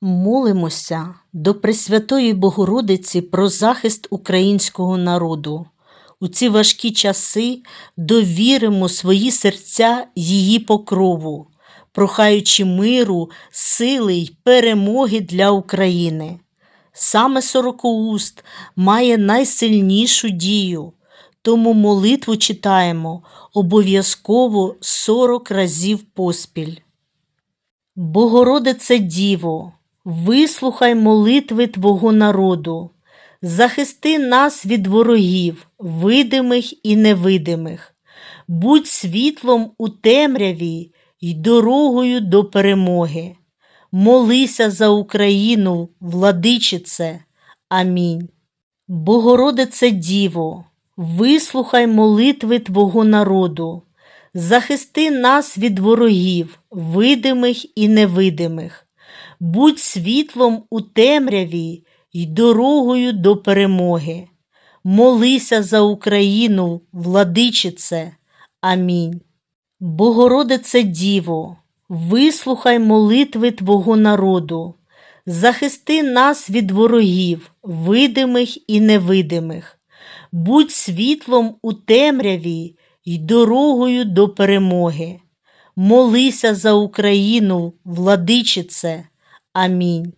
Молимося до Пресвятої Богородиці про захист українського народу. У ці важкі часи довіримо свої серця її покрову, прохаючи миру, сили й перемоги для України. Саме Сорокоуст має найсильнішу дію, тому молитву читаємо обов'язково 40 разів поспіль. Богородице Діво, вислухай молитви Твого народу, захисти нас від ворогів, видимих і невидимих, будь світлом у темряві й дорогою до перемоги. Молися за Україну, владичице. Амінь. Богородице Діво, вислухай молитви Твого народу, захисти нас від ворогів, видимих і невидимих, будь світлом у темряві й дорогою до перемоги. Молися за Україну, владичице. Амінь. Богородице Діво, вислухай молитви Твого народу, захисти нас від ворогів, видимих і невидимих, будь світлом у темряві й дорогою до перемоги. Молися за Україну, владичице. Амінь.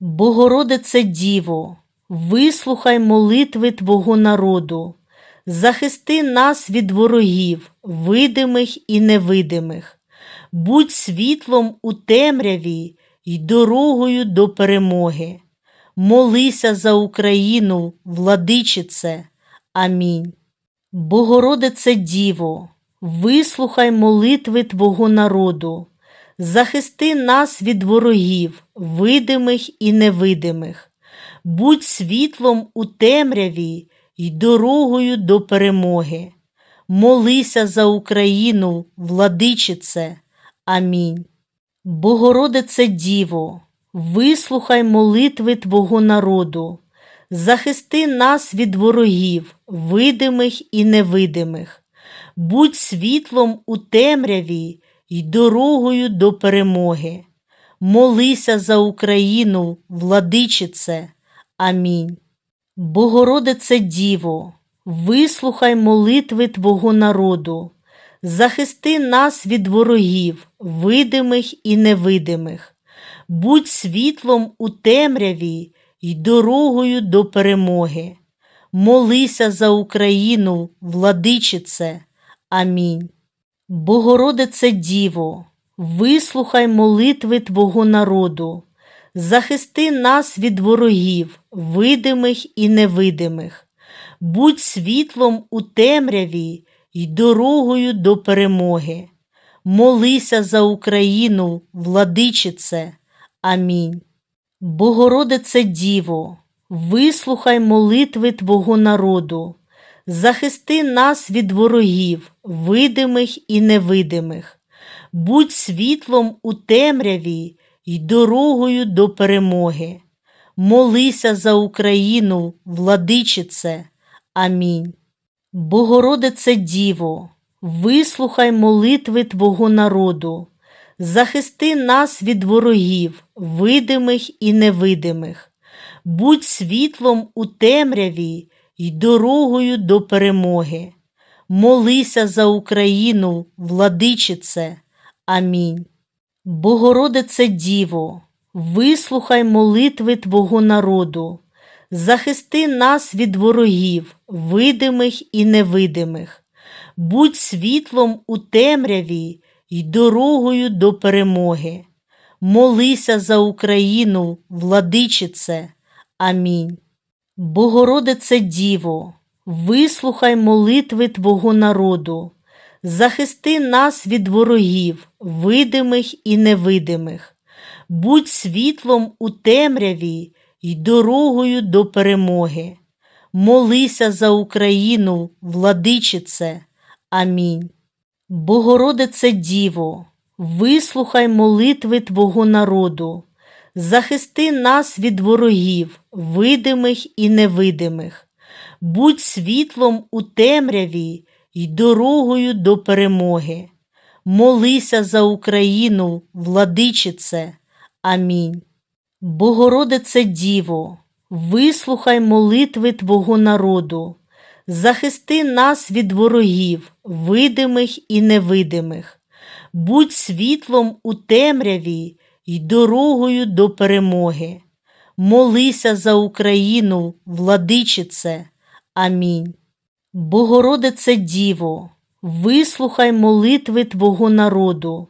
Богородице Діво, вислухай молитви Твого народу, захисти нас від ворогів, видимих і невидимих, будь світлом у темряві й дорогою до перемоги. Молися за Україну, владичице. Амінь. Богородице Діво, вислухай молитви Твого народу, захисти нас від ворогів, видимих і невидимих, будь світлом у темряві й дорогою до перемоги. Молися за Україну, владичице. Амінь. Богородице Діво, вислухай молитви Твого народу, захисти нас від ворогів, видимих і невидимих, будь світлом у темряві й дорогою до перемоги. Молися за Україну, владичице. Амінь. Богородице Діво, вислухай молитви Твого народу, захисти нас від ворогів, видимих і невидимих, будь світлом у темряві й дорогою до перемоги. Молися за Україну, владичице. Амінь. Богородице Діво, вислухай молитви Твого народу, захисти нас від ворогів, видимих і невидимих, будь світлом у темряві й дорогою до перемоги. Молися за Україну, владичице. Амінь. Богородице Діво, вислухай молитви Твого народу, захисти нас від ворогів, видимих і невидимих, будь світлом у темряві й дорогою до перемоги. Молися за Україну, владичице. Амінь. Богородице Діво, вислухай молитви Твого народу, захисти нас від ворогів, видимих і невидимих, будь світлом у темряві й дорогою до перемоги. Молися за Україну, владичице. Амінь. Богородице Діво, вислухай молитви Твого народу, захисти нас від ворогів, видимих і невидимих, будь світлом у темряві й дорогою до перемоги. Молися за Україну, владичице. Амінь. Богородице Діво, вислухай молитви Твого народу, захисти нас від ворогів, видимих і невидимих, будь світлом у темряві й дорогою до перемоги. Молися за Україну, владичице. Амінь. Богородице Діво, вислухай молитви Твого народу, захисти нас від ворогів, видимих і невидимих, будь світлом у темряві й дорогою до перемоги. Молися за Україну, владичице. Амінь. Богородице Діво, вислухай молитви Твого народу, захисти нас від ворогів, видимих і невидимих, будь світлом у темряві й дорогою до перемоги. Молися за Україну, владичице. Амінь. Богородице Діво, вислухай молитви Твого народу,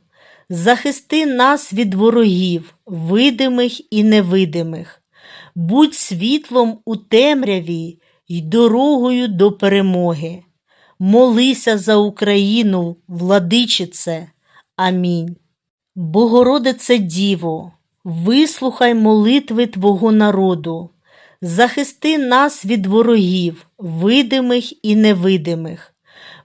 захисти нас від ворогів, видимих і невидимих, будь світлом у темряві й дорогою до перемоги. Молися за Україну, владичице. Амінь. Богородице Діво, вислухай молитви Твого народу, захисти нас від ворогів, видимих і невидимих,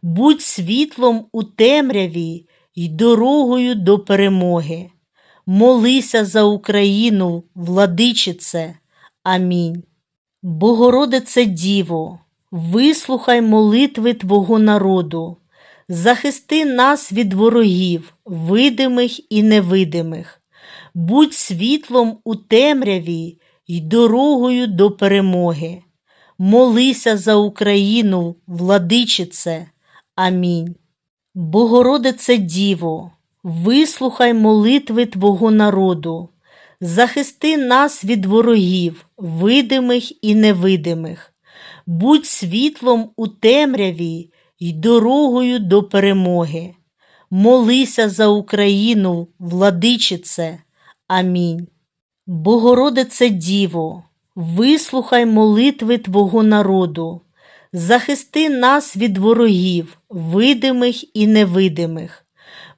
будь світлом у темряві й дорогою до перемоги. Молися за Україну, владичице. Амінь. Богородице Діво, вислухай молитви Твого народу, захисти нас від ворогів, видимих і невидимих, будь світлом у темряві й дорогою до перемоги. Молися за Україну, владичице. Амінь. Богородице Діво, вислухай молитви Твого народу, захисти нас від ворогів, видимих і невидимих, будь світлом у темряві й дорогою до перемоги. Молися за Україну, владичице. Амінь. Богородице Діво, вислухай молитви Твого народу, захисти нас від ворогів, видимих і невидимих,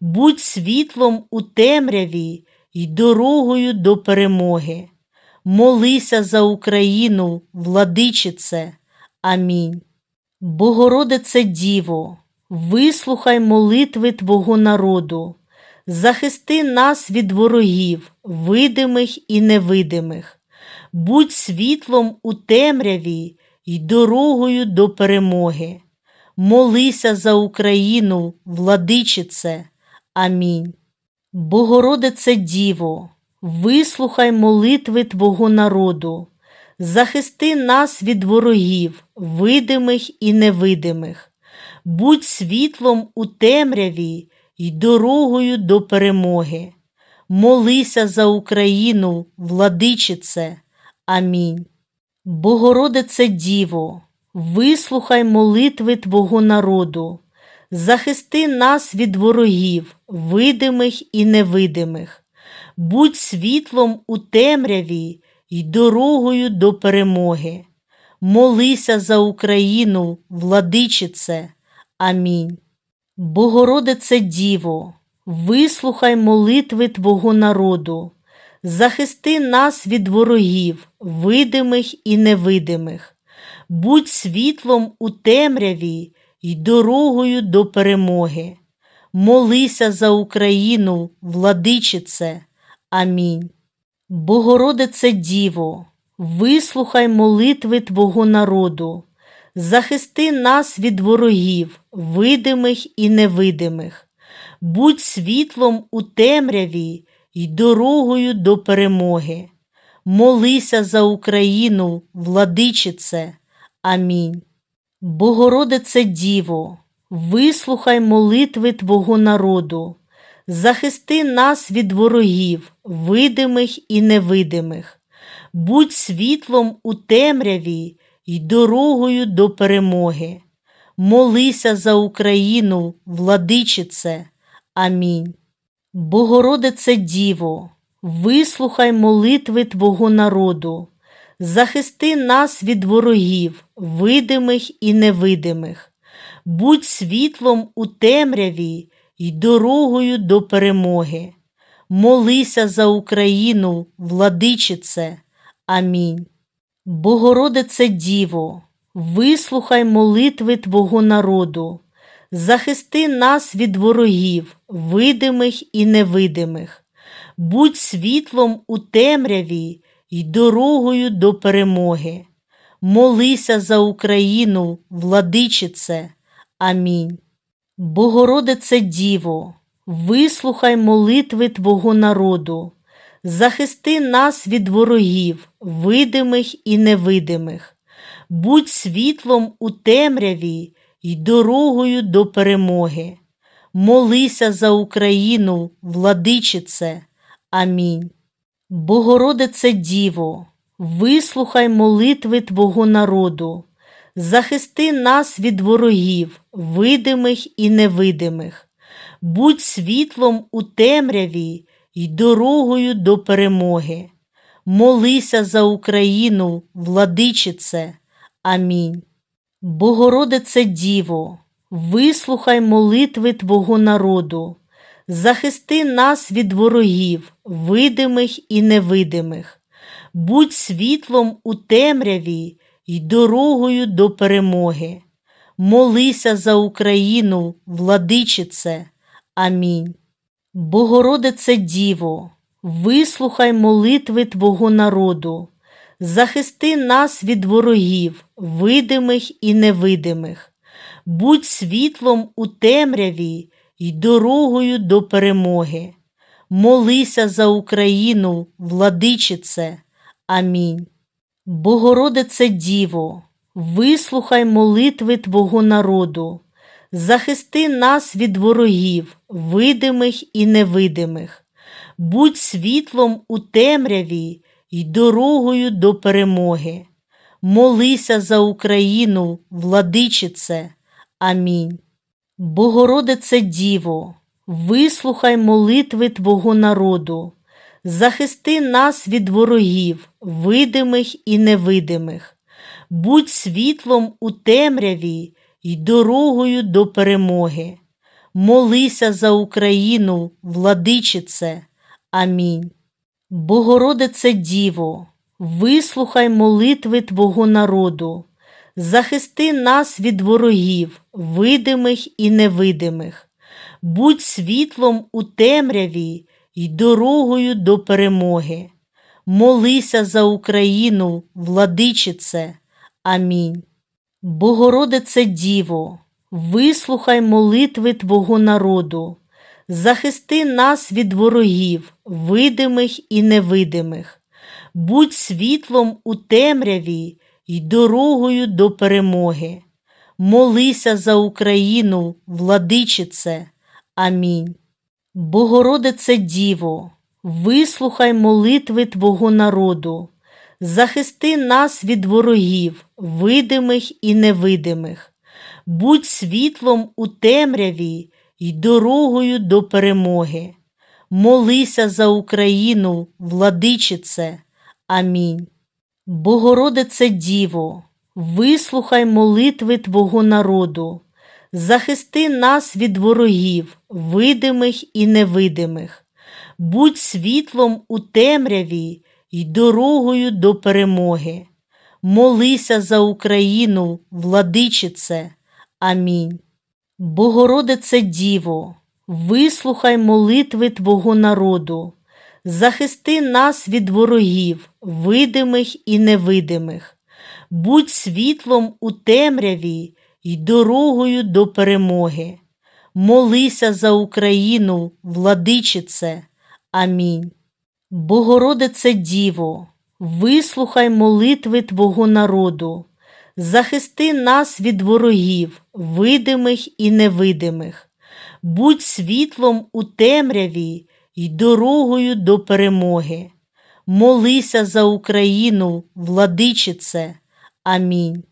будь світлом у темряві й дорогою до перемоги. Молися за Україну, владичице. Амінь. Богородице Діво, вислухай молитви Твого народу, захисти нас від ворогів, видимих і невидимих, будь світлом у темряві й дорогою до перемоги. Молися за Україну, владичице. Амінь. Богородице Діво, вислухай молитви Твого народу, захисти нас від ворогів, видимих і невидимих, будь світлом у темряві й дорогою до перемоги. Молися за Україну, владичице. Амінь. Богородице Діво, вислухай молитви Твого народу, захисти нас від ворогів, видимих і невидимих, будь світлом у темряві й дорогою до перемоги. Молися за Україну, владичице. Амінь. Богородице Діво, вислухай молитви Твого народу, захисти нас від ворогів, видимих і невидимих, будь світлом у темряві й дорогою до перемоги. Молися за Україну, владичице. Амінь. Богородице Діво, вислухай молитви Твого народу, захисти нас від ворогів, видимих і невидимих, будь світлом у темряві й дорогою до перемоги. Молися за Україну, владичице. Амінь. Богородице Діво, вислухай молитви Твого народу, захисти нас від ворогів, видимих і невидимих, будь світлом у темряві й дорогою до перемоги. Молися за Україну, владичице. Амінь. Богородице Діво, вислухай молитви Твого народу, захисти нас від ворогів, видимих і невидимих, будь світлом у темряві й дорогою до перемоги. Молися за Україну, владичице. Амінь. Богородице Діво, вислухай молитви Твого народу, захисти нас від ворогів, видимих і невидимих, будь світлом у темряві й дорогою до перемоги. Молися за Україну, владичице. Амінь. Богородице Діво, вислухай молитви Твого народу, захисти нас від ворогів, видимих і невидимих, будь світлом у темряві й дорогою до перемоги. Молися за Україну, владичице. Амінь. Богородице Діво, вислухай молитви Твого народу, захисти нас від ворогів, видимих і невидимих, будь світлом у темряві й дорогою до перемоги. Молися за Україну, владичице. Амінь. Богородице Діво, вислухай молитви Твого народу, захисти нас від ворогів, видимих і невидимих, будь світлом у темряві й дорогою до перемоги. Молися за Україну, владичице. Амінь. Богородице Діво, вислухай молитви Твого народу, захисти нас від ворогів, видимих і невидимих, будь світлом у темряві й дорогою до перемоги. Молися за Україну, владичице. Амінь. Богородице Діво, вислухай молитви Твого народу, захисти нас від ворогів, видимих і невидимих, будь світлом у темряві й дорогою до перемоги. Молися за Україну, владичице. Амінь. Богородице Діво, вислухай молитви Твого народу, захисти нас від ворогів, видимих і невидимих, будь світлом у темряві й дорогою до перемоги. Молися за Україну, владичице. Амінь. Богородице Діво, вислухай молитви Твого народу, захисти нас від ворогів, видимих і невидимих, будь світлом у темряві й дорогою до перемоги. Молися за Україну, владичице. Амінь. Богородице Діво, вислухай молитви Твого народу, захисти нас від ворогів, видимих і невидимих, будь світлом у темряві й дорогою до перемоги. Молися за Україну, владичице. Амінь. Богородице Діво, вислухай молитви Твого народу, захисти нас від ворогів, видимих і невидимих, будь світлом у темряві й дорогою до перемоги. Молися за Україну, владичице. Амінь. Богородице Діво, вислухай молитви Твого народу, захисти нас від ворогів, видимих і невидимих, будь світлом у темряві й дорогою до перемоги. Молися за Україну, владичице. Амінь. Богородице Діво, вислухай молитви Твого народу, захисти нас від ворогів, видимих і невидимих, будь світлом у темряві й дорогою до перемоги. Молися за Україну, владичице. Амінь. Богородице Діво, вислухай молитви Твого народу, захисти нас від ворогів, видимих і невидимих, будь світлом у темряві й дорогою до перемоги. Молися за Україну, владичице. Амінь.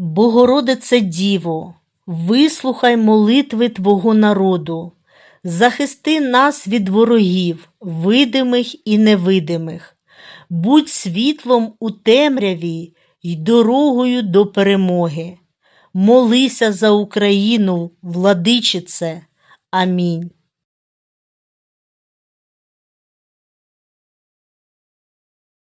Богородице Діво, вислухай молитви Твого народу, захисти нас від ворогів, видимих і невидимих, будь світлом у темряві й дорогою до перемоги. Молися за Україну, владичице. Амінь.